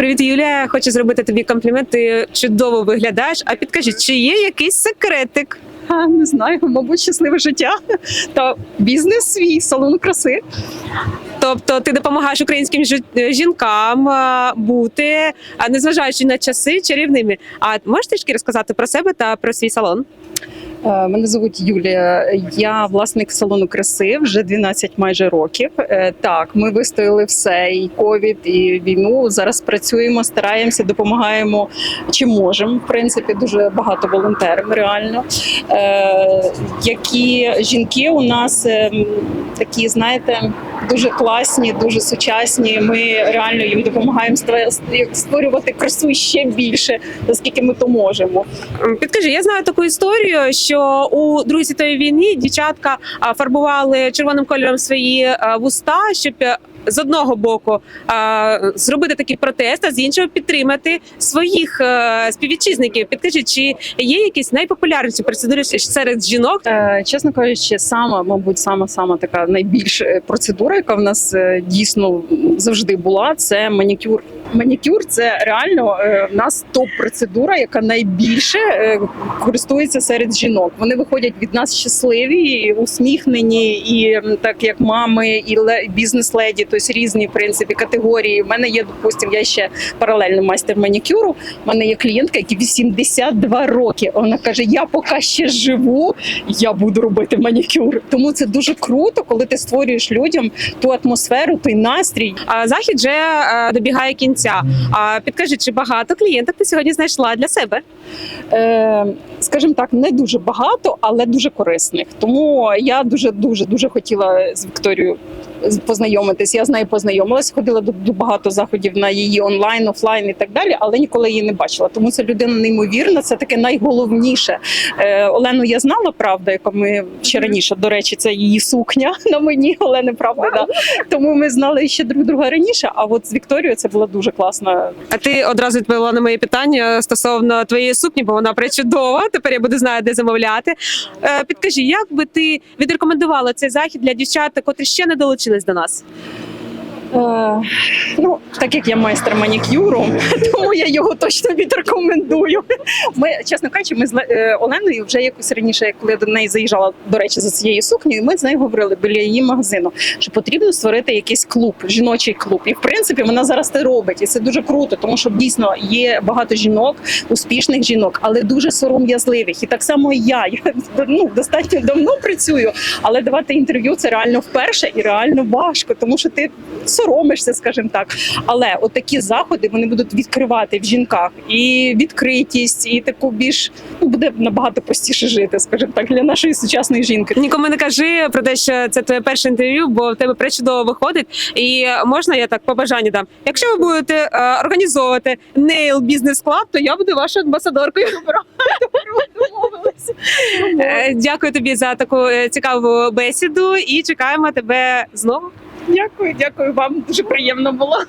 Привіт, Юлія. Хочу зробити тобі комплімент. Ти чудово виглядаєш. А підкажи, чи є якийсь секретик? А, не знаю, мабуть, щасливе життя та бізнес свій, салон краси. Тобто ти допомагаєш українським жі- жінкам бути, незважаючи на часи, чарівними. А можеш трішки розказати про себе та про свій салон? Е, Мене звуть Юлія. Я власник салону краси вже 12 майже років. Е, Так, ми вистояли все, і ковід, і війну. Зараз працюємо, стараємося, допомагаємо чи можемо. В принципі, дуже багато волонтерів реально. Е, Які жінки у нас е, такі, знаєте, дуже класні, дуже сучасні. Ми реально їм допомагаємо створювати красу ще більше, наскільки ми то можемо. Підкажи, я знаю таку історію, що у Другій світовій війні дівчатка фарбували червоним кольором свої вуста, щоб е, з одного боку зробити такий протест, а з іншого підтримати своїх е, співвітчизників. Підкажи, чи є якісь найпопулярніші процедури серед жінок? Е, чесно кажучи, сама, мабуть, сама сама така найбільша е, процедура, яка в нас дійсно завжди була, це манікюр. Манікюр це реально е, в нас топ-процедура, яка найбільше е, користується серед жінок. Вони виходять від нас щасливі, усміхнені, і так як мами, і ле- бізнес-леді, тобто різні в принципі категорії. У мене є, допустим, я ще паралельно майстер манікюру. У мене є клієнтка, якій 82 роки. Вона каже: Я поки ще живу, я буду робити манікюр. Тому це дуже круто, коли ти створюєш людям ту атмосферу, той настрій. А захід вже е, добігає кінця. А підкажи, чи багато клієнток ти сьогодні знайшла для себе? Е, скажімо так, не дуже багато, але дуже корисних. Тому я дуже дуже дуже хотіла з Вікторією познайомитись. Я з нею познайомилась, ходила до, до багато заходів на її онлайн, офлайн і так далі, але ніколи її не бачила. Тому це людина неймовірна. Це таке найголовніше. Е, Олену я знала, правда, яка ми ще раніше. До речі, це її сукня на мені. Олени, правда, да. тому ми знали ще друг друга раніше. А от з Вікторією це була дуже класна А ти одразу відповіла на моє питання стосовно твоєї сукні, бо вона пречудова. Тепер я буду знати, де замовляти. Е, підкажи, як би ти відрекомендувала цей захід для дівчат, котрі ще не долучились до нас? Е, ну, так як я майстер манікюру, тому я його точно відрекомендую. Ми, чесно кажучи, ми з е, Оленою вже якось раніше, коли до неї заїжджала, до речі, за цією сукнею, ми з нею говорили біля її магазину, що потрібно створити якийсь клуб, жіночий клуб. І в принципі вона зараз це робить, і це дуже круто, тому що дійсно є багато жінок, успішних жінок, але дуже сором'язливих. І так само я. Я ну, достатньо давно працюю, але давати інтерв'ю це реально вперше і реально важко, тому що ти соромишся, скажімо так. Але от такі заходи вони будуть відкривати в жінках і відкритість, і таку більш ну буде набагато простіше жити, скажімо так, для нашої сучасної жінки. Нікому не кажи про те, що це твоє перше інтерв'ю, бо в тебе пречудово виходить. І можна я так по бажанню дам. Якщо ви будете е, організовувати Nail Business Club, то я буду вашою амбасадоркою. Е, Дякую тобі за таку е, цікаву бесіду і чекаємо тебе знову. Дякую, дякую вам. Дуже приємно було.